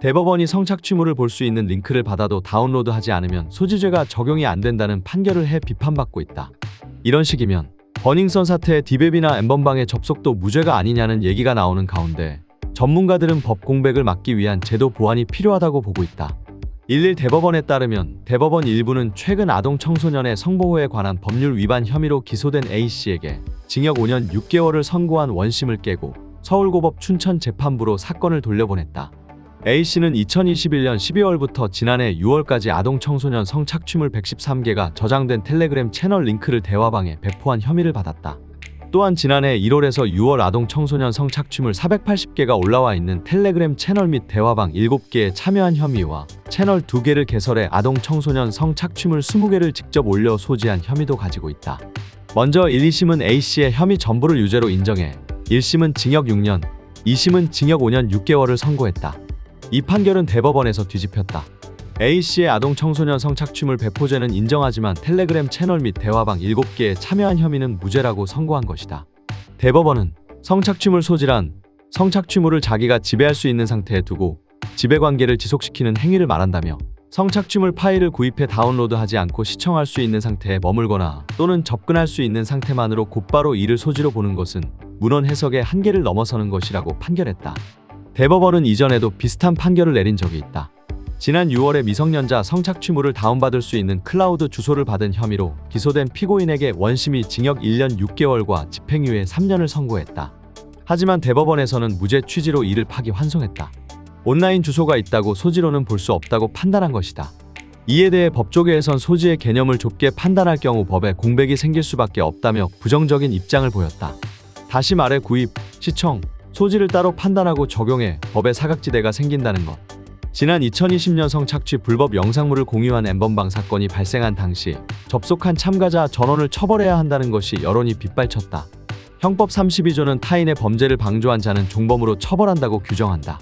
대법원이 성착취물을 볼 수 있는 링크를 받아도 다운로드하지 않으면 소지죄가 적용이 안 된다는 판결을 해 비판받고 있다. 이런 식이면 버닝썬 사태의 디베비나 엠번방의 접속도 무죄가 아니냐는 얘기가 나오는 가운데 전문가들은 법 공백을 막기 위한 제도 보완이 필요하다고 보고 있다. 11 대법원에 따르면 대법원 일부는 최근 아동 청소년의 성보호에 관한 법률 위반 혐의로 기소된 A씨에게 징역 5년 6개월을 선고한 원심을 깨고 서울고법 춘천재판부로 사건을 돌려보냈다. A씨는 2021년 12월부터 지난해 6월까지 아동 청소년 성착취물 113개가 저장된 텔레그램 채널 링크를 대화방에 배포한 혐의를 받았다. 또한 지난해 1월에서 6월 아동 청소년 성착취물 480개가 올라와 있는 텔레그램 채널 및 대화방 7개에 참여한 혐의와 채널 2개를 개설해 아동 청소년 성착취물 20개를 직접 올려 소지한 혐의도 가지고 있다. 먼저 1, 2심은 A씨의 혐의 전부를 유죄로 인정해 1심은 징역 6년, 2심은 징역 5년 6개월을 선고했다. 이 판결은 대법원에서 뒤집혔다. A씨의 아동 청소년 성착취물 배포죄는 인정하지만 텔레그램 채널 및 대화방 7개에 참여한 혐의는 무죄라고 선고한 것이다. 대법원은 성착취물 소지란 성착취물을 자기가 지배할 수 있는 상태에 두고 지배 관계를 지속시키는 행위를 말한다며 성착취물 파일을 구입해 다운로드하지 않고 시청할 수 있는 상태에 머물거나 또는 접근할 수 있는 상태만으로 곧바로 이를 소지로 보는 것은 문헌 해석의 한계를 넘어서는 것이라고 판결했다. 대법원은 이전에도 비슷한 판결을 내린 적이 있다. 지난 6월에 미성년자 성착취물을 다운받을 수 있는 클라우드 주소를 받은 혐의로 기소된 피고인에게 원심이 징역 1년 6개월과 집행유예 3년을 선고했다. 하지만 대법원에서는 무죄 취지로 이를 파기 환송했다. 온라인 주소가 있다고 소지로는 볼 수 없다고 판단한 것이다. 이에 대해 법조계에선 소지의 개념을 좁게 판단할 경우 법에 공백이 생길 수밖에 없다며 부정적인 입장을 보였다. 다시 말해 구입, 시청, 소지를 따로 판단하고 적용해 법에 사각지대가 생긴다는 것. 지난 2020년 성착취 불법 영상물을 공유한 엠번방 사건이 발생한 당시 접속한 참가자 전원을 처벌해야 한다는 것이 여론이 빗발쳤다. 형법 32조는 타인의 범죄를 방조한 자는 종범으로 처벌한다고 규정한다.